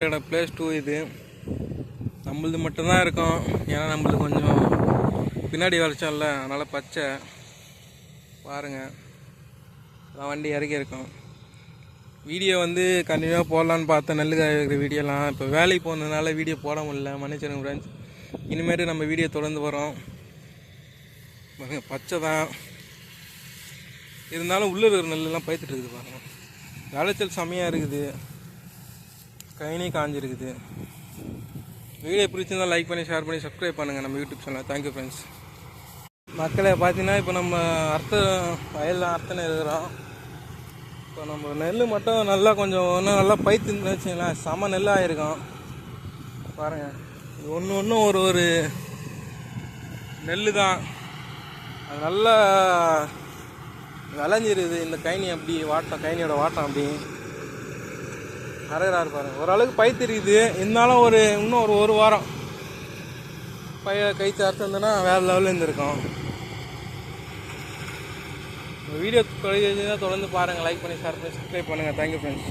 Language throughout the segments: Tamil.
என்னோட ப்ளேஸ் டூ இது. நம்மளது மட்டும்தான் இருக்கும். ஏன்னா நம்மளுக்கு கொஞ்சம் பின்னாடி வளைச்சோம்ல அதனால் பச்சை. பாருங்கள் அதான் வண்டி இறக்கி இருக்கோம். வீடியோ வந்து கண்டினியூவாக போடலான்னு பார்த்தேன். நெல் காய வீடியோலாம் இப்போ வேலைக்கு போனதுனால வீடியோ போட முடியல. மன்னிச்சிருங்க ஃப்ரெண்ட்ஸ் இனிமேட்டு நம்ம வீடியோ தொடர்ந்து வரோம் பாருங்க பச்சை தான். இருந்தாலும் உள்ளே இருக்கிற நெல்லெல்லாம் இருக்குது பாருங்கள் விளைச்சல் செம்மையாக இருக்குது. கைனே காஞ்சிருக்குது. வீடியோ பிடிச்சிருந்தா லைக் பண்ணி ஷேர் பண்ணி சப்ஸ்கிரைப் பண்ணுங்கள் நம்ம யூடியூப் சேனல் தேங்க்யூ ஃப்ரெண்ட்ஸ் மக்களை பார்த்தீங்கன்னா இப்போ நம்ம அர்த்த வயலில் அர்த்தனை இருக்கிறோம். இப்போ நம்ம நெல் மட்டும் நல்லா கொஞ்சம் ஒன்றும் நல்லா பைத்துன்னு வச்சுங்களேன். செம நெல் ஆயிருக்கும். பாருங்கள் இது ஒன்று ஒன்றும் ஒரு ஒரு நெல் தான். அது நல்லா விளைஞ்சிருது. இந்த கைனி அப்படி வாட்டம் கைனியோட வாட்டம் அப்படி. அரைகிறா பாருங்க ஓரளவுக்கு பை தெரியுது இருந்தாலும் ஒரு இன்னும் ஒரு ஒரு வாரம் பைய கை அறுத்து வேறு லெவலில் இருந்திருக்கும். வீடியோ தொலைதான் தொடர்ந்து பாருங்கள் லைக் பண்ணி ஷேர் பண்ணி சப்ஸ்கிரைப் பண்ணுங்கள் தேங்க்யூ ஃப்ரெண்ட்ஸ்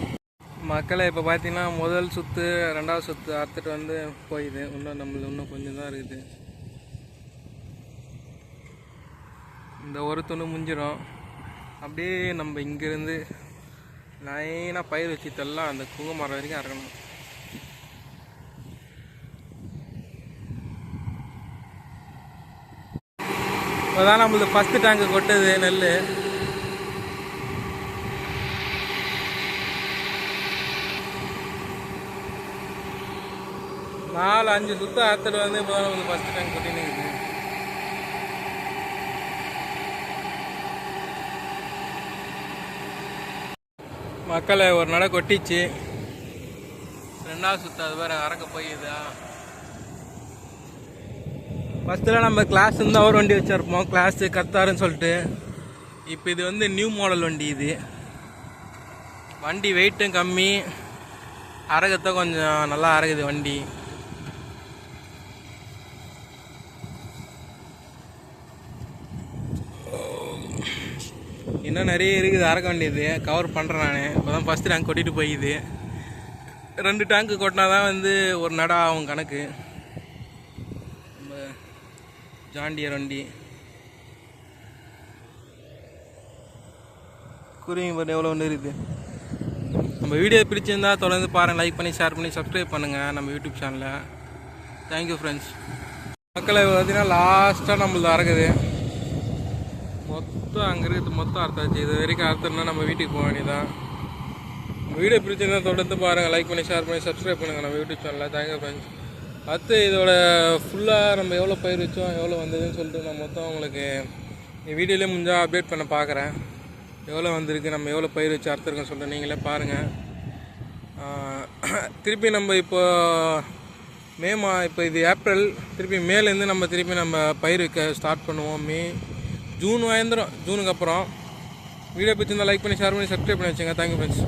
மக்களை இப்போ பார்த்தீங்கன்னா முதல் சுற்று ரெண்டாவது சுற்று அறுத்துட்டு வந்து போயிது. இன்னும் நம்மளுக்கு இன்னும் கொஞ்சம் தான் இருக்குது. இந்த ஒரு துணி முடிஞ்சிடும் அப்படியே நம்ம இங்கேருந்து லைனாக பயிர் வச்சுட்டெல்லாம் அந்த குங்க மரம் வரைக்கும் இறக்கணும் இப்போதான் நம்மளது ஃபஸ்ட்டு டேங்கு கொட்டுது நெல் நாலு அஞ்சு சுத்தம் அறுத்துட்டு வந்து இப்போ தான் நம்மளுக்கு ஃபஸ்ட்டு டேங்க் கொட்டின்னு இருக்குது. மக்களை ஒரு நடை கொட்டிச்சு. ரெண்டாவது சுத்தம் அது வேறு அறக்க போயிதா ஃபஸ்ட்டில் நம்ம கிளாஸ் இருந்தால் ஒரு வண்டி வச்சுருப்போம். கிளாஸு கத்தாருன்னு சொல்லிட்டு. இப்போ இது வந்து நியூ மாடல் வண்டி இது. வண்டி வெயிட்டும் கம்மி. அரகத்தை கொஞ்சம் நல்லா அரகுது வண்டி. இன்னும் நிறைய இருக்குது அறக்க வேண்டியது. கவர் பண்ணுறேன் நான். இப்போ தான் ஃபஸ்ட்டு டேங்க் கொட்டிட்டு போயிது. ரெண்டு டேங்க்கு கொட்டினா தான் வந்து ஒரு நட ஆகும் கணக்கு. நம்ம ஜாண்டியர் வண்டி. குருவி பாரு எவ்வளோ ஒன்று இருக்குது? நம்ம வீடியோ பிடிச்சிருந்தா தொடர்ந்து பாருங்கள் லைக் பண்ணி ஷேர் பண்ணி சப்ஸ்கிரைப் பண்ணுங்கள் நம்ம யூடியூப் சேனலில் தேங்க்யூ ஃப்ரெண்ட்ஸ் மக்களை பார்த்தீங்கன்னா லாஸ்ட்டாக நம்மளது அறக்குது. மொத்தம் அங்கே இருக்கிறது மொத்தம் அர்த்தாச்சு இது வரைக்கும் அர்த்தம்னா நம்ம வீட்டுக்கு போக வேண்டியதான் வீடியோ பிடிச்சிருந்தா தொடர்ந்து பாருங்கள் லைக் பண்ணி ஷேர் பண்ணி சப்ஸ்கிரைப் பண்ணுங்கள் நம்ம யூடியூப் சேனலில் தேங்க்யூ ஃப்ரெண்ட்ஸ் அடுத்து இதோட ஃபுல்லாக நம்ம எவ்வளோ பயிர் வச்சோம் எவ்வளோ வந்ததுன்னு சொல்லிட்டு நான் மொத்தம் உங்களுக்கு வீடியோலேயே முடிஞ்சால் அப்டேட் பண்ண பார்க்குறேன் எவ்வளோ வந்திருக்கு நம்ம எவ்வளோ பயிர் வச்சு அறுத்துருக்கோம் சொல்லிட்டு நீங்களே பாருங்கள் திருப்பி நம்ம இப்போ மே மா இப்போ இது ஏப்ரல் திருப்பி மேலேருந்து நம்ம திருப்பி நம்ம பயிர் வைக்க ஸ்டார்ட் பண்ணுவோம். மே ஜூன் வாய்ந்துடும் ஜூனுக்கு அப்புறம். வீடியோ பிடிச்சிருந்தால் லைக் பண்ணி ஷேர் பண்ணி சப்ஸ்கிரைப் பண்ணி வச்சுங்க. Thank you friends